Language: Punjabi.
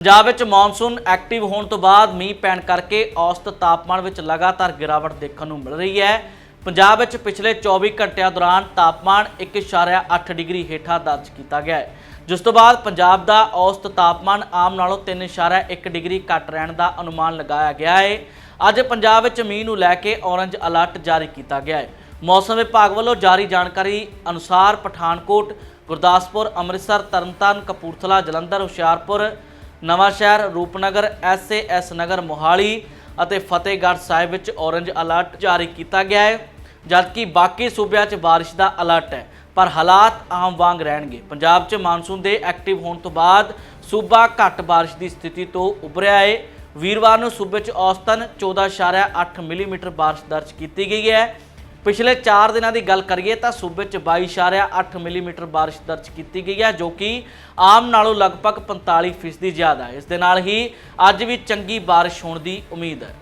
ਪੰਜਾਬ ਵਿੱਚ ਮੌਨਸੂਨ ਐਕਟਿਵ ਹੋਣ ਤੋਂ ਬਾਅਦ ਮੀਂਹ ਪੈਣ ਕਰਕੇ ਔਸਤ ਤਾਪਮਾਨ ਵਿੱਚ ਲਗਾਤਾਰ ਗਿਰਾਵਟ ਦੇਖਣ ਨੂੰ ਮਿਲ ਰਹੀ ਹੈ। ਪੰਜਾਬ ਵਿੱਚ ਪਿਛਲੇ 24 ਘੰਟਿਆਂ ਦੌਰਾਨ ਤਾਪਮਾਨ 1.8 ਡਿਗਰੀ ਹੇਠਾਂ ਦਰਜ ਕੀਤਾ ਗਿਆ ਹੈ। ਜਿਸ ਤੋਂ ਬਾਅਦ ਪੰਜਾਬ ਦਾ ਔਸਤ ਤਾਪਮਾਨ ਆਮ ਨਾਲੋਂ 3.1 ਡਿਗਰੀ ਘੱਟ ਰਹਿਣ ਦਾ ਅਨੁਮਾਨ ਲਗਾਇਆ ਗਿਆ ਹੈ। ਅੱਜ ਪੰਜਾਬ ਵਿੱਚ ਮੀਂਹ ਨੂੰ ਲੈ ਕੇ ਔਰੰਜ ਅਲਰਟ ਜਾਰੀ ਕੀਤਾ ਗਿਆ ਹੈ। ਮੌਸਮ ਵਿਭਾਗ ਵੱਲੋਂ ਜਾਰੀ ਜਾਣਕਾਰੀ ਅਨੁਸਾਰ ਪਠਾਨਕੋਟ, ਗੁਰਦਾਸਪੁਰ, ਅੰਮ੍ਰਿਤਸਰ, ਤਰਨਤਾਰਨ, ਕਪੂਰਥਲਾ, ਜਲੰਧਰ, ਹੁਸ਼ਿਆਰਪੁਰ ਨਵਾਂ ਸ਼ਹਿਰ ਰੂਪਨਗਰ ਐਸਏਐਸ ਨਗਰ ਮੋਹਾਲੀ ਅਤੇ ਫਤਿਹਗੜ੍ਹ ਸਾਹਿਬ ਵਿੱਚ ਔਰੰਜ ਅਲਰਟ ਜਾਰੀ ਕੀਤਾ ਗਿਆ ਹੈ, ਜਦਕਿ ਬਾਕੀ ਸੂਬਿਆਂ 'ਚ ਬਾਰਿਸ਼ ਦਾ ਅਲਰਟ ਹੈ, ਪਰ ਹਾਲਾਤ ਆਮ ਵਾਂਗ ਰਹਿਣਗੇ। ਪੰਜਾਬ 'ਚ ਮਾਨਸੂਨ ਦੇ ਐਕਟਿਵ ਹੋਣ ਤੋਂ ਬਾਅਦ ਸੂਬਾ ਘੱਟ ਬਾਰਿਸ਼ ਦੀ ਸਥਿਤੀ ਤੋਂ ਉਭਰਿਆ ਹੈ। ਵੀਰਵਾਰ ਨੂੰ ਸੂਬੇ 'ਚ ਔਸਤਨ 14.8 ਮਿਲੀਮੀਟਰ ਬਾਰਿਸ਼ ਦਰਜ ਕੀਤੀ ਗਈ ਹੈ। ਪਿਛਲੇ 4 ਦਿਨਾਂ ਦੀ ਗੱਲ ਕਰੀਏ ਤਾਂ ਸੂਬੇ 'ਚ 22.8 ਮਿਲੀਮੀਟਰ ਬਾਰਿਸ਼ ਦਰਜ ਕੀਤੀ ਗਈ ਹੈ, ਜੋ ਕਿ ਆਮ ਨਾਲੋਂ ਲਗਭਗ 45% ਫੀਸਦੀ ਜ਼ਿਆਦਾ ਹੈ। ਇਸ ਦੇ ਨਾਲ ਹੀ ਅੱਜ ਵੀ ਚੰਗੀ ਬਾਰਿਸ਼ ਹੋਣ ਦੀ ਉਮੀਦ ਹੈ।